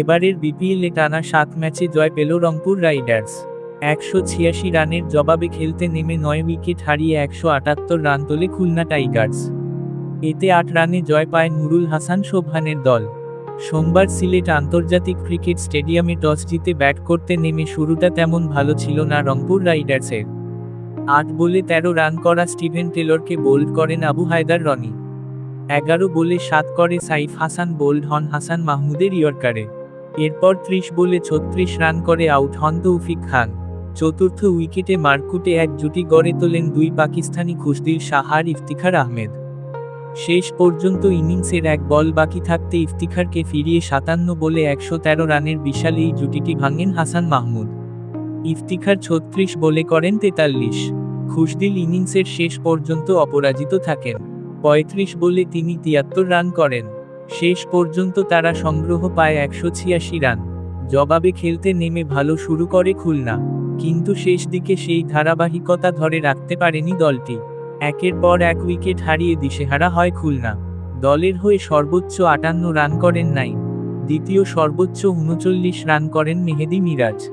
এবারের বিপিএলে টানা সাত ম্যাচে জয় পেল রংপুর রাইডার্স। একশো ছিয়াশি রানের জবাবে খেলতে নেমে নয় উইকেট হারিয়ে একশো আটাত্তর রান তোলে খুলনা টাইগার্স। এতে আট রানে জয় পায় নুরুল হাসান সোবহানের দল। সোমবার সিলেট আন্তর্জাতিক ক্রিকেট স্টেডিয়ামে টস জিতে ব্যাট করতে নেমে শুরুটা তেমন ভালো ছিল না রংপুর রাইডার্সের। আট বলে তেরো রান করা স্টিভেন টেলরকে বোল্ড করেন আবু হায়দার রনি। এগারো বলে সাত করে সাইফ হাসান, বোল্ড হন হাসান মাহমুদের ইয়র্কারে। এরপর ত্রিশ বলে ছত্রিশ রান করে আউট হন তৌফিক খান। চতুর্থ উইকেটে মারকুটে এক জুটি গড়ে তোলেন দুই পাকিস্তানি খুশদিল সাহার ইফতিখার আহমেদ। শেষ পর্যন্ত ইনিংসের এক বল বাকি থাকতে ইফতিখারকে ফিরিয়ে সাতান্ন বলে একশো তেরো রানের বিশাল এই জুটিটি ভাঙেন হাসান মাহমুদ। ইফতিখার ছত্রিশ বলে করেন তেতাল্লিশ। খুশদিল ইনিংসের শেষ পর্যন্ত অপরাজিত থাকেন। পঁয়ত্রিশ বলে তিনি তিয়াত্তর রান করেন। শেষ পর্যন্ত তারা সংগ্রহ পায় একশো ছিয়াশি রান। জবাবে খেলতে নেমে ভালো শুরু করে খুলনা। কিন্তু শেষ দিকে সেই ধারাবাহিকতা ধরে রাখতে পারেনি দলটি। একের পর এক উইকেট হারিয়ে দিশেহারা হয় খুলনা। দলের হয়ে সর্বোচ্চ আটান্ন রান করেন নাই দ্বিতীয় সর্বোচ্চ উনচল্লিশ রান করেন মেহেদি মিরাজ।